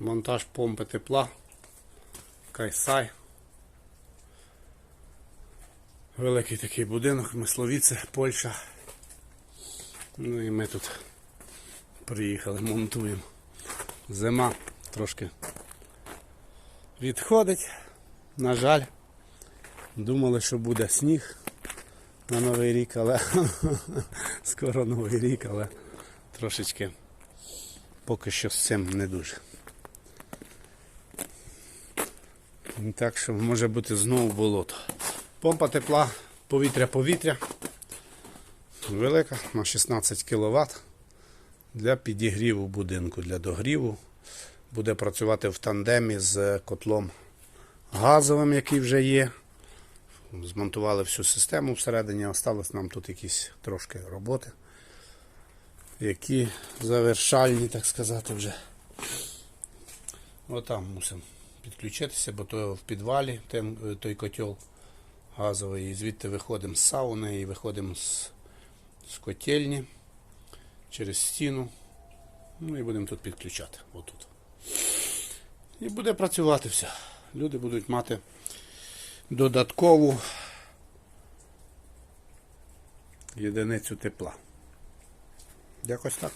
Монтаж помпи тепла. Кайсай. Великий такий будинок, Мисловіце, Польща. Ну і ми тут приїхали, монтуємо. Зима трошки відходить. На жаль, думали, що буде сніг на Новий рік, але скоро Новий рік, але трошечки поки що з цим не дуже. Так що може бути знову болото. Помпа тепла, повітря-повітря. Велика на 16 кВт для підігріву будинку, для догріву. Буде працювати в тандемі з котлом газовим, який вже є. Змонтували всю систему всередині, осталось нам тут якісь трошки роботи, які завершальні, так сказати, вже. Отам мусимо підключитися, бо то в підвалі е, той котел газовий. І звідти виходимо з сауни і виходимо з, з котельні через стіну. Ну і будемо тут підключати. Отут. І буде працювати все. Люди будуть мати додаткову єдиницю тепла. Якось так.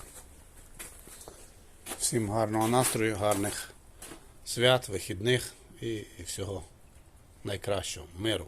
Всім гарного настрою, гарних свят, вихідних і, і всього найкращого. Миру.